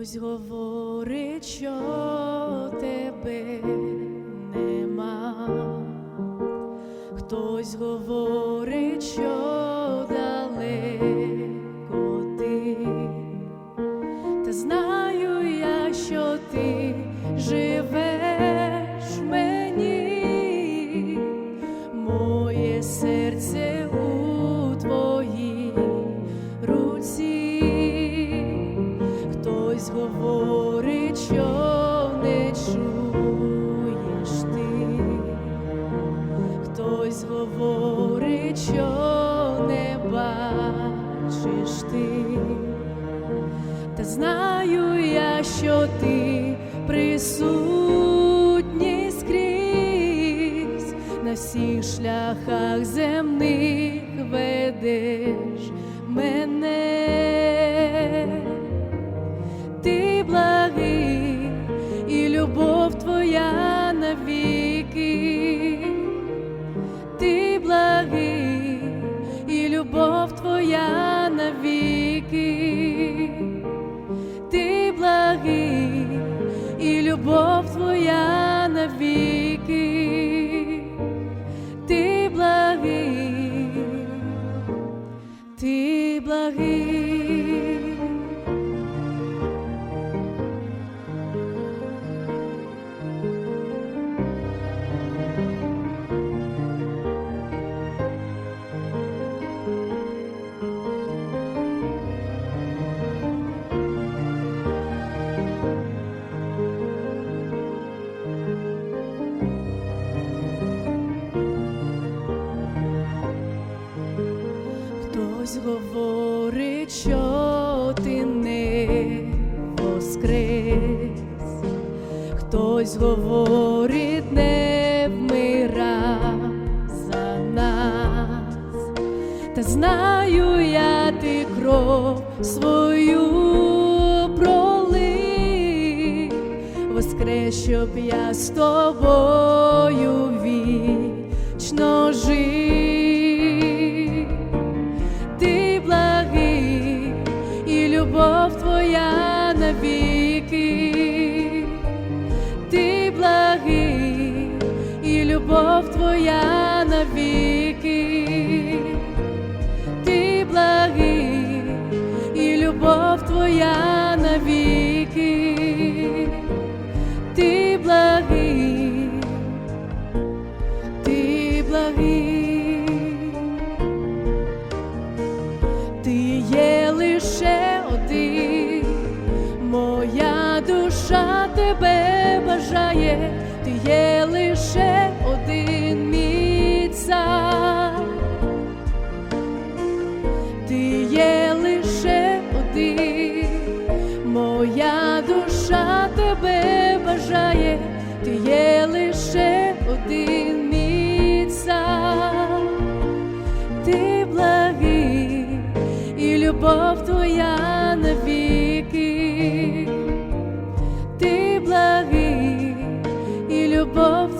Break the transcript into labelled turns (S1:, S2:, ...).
S1: Хтось говорить, що тебе нема, хтось говорить, що що не чуєш ти, хтось говорить, що не бачиш ти, та знаю я, що ти присутній скрізь. На всіх шляхах земних ведеш мене любов твоя навіки, ти благий, ти благий. Що ти не воскрес, хтось говорить, не вмира за нас, та знаю я ти кров свою пролив, воскрес, щоб я з тобою вічно жив. Любов твоя навіки, ти благий, і любов твоя навіки, ти благий, ти благий. Ти є лише один, моя душа тебе бажає, ти є лише моя душа тебе бажає, ти є лише один мій цар ти благий, і любов твоя навіки, ти благий, і любов твоя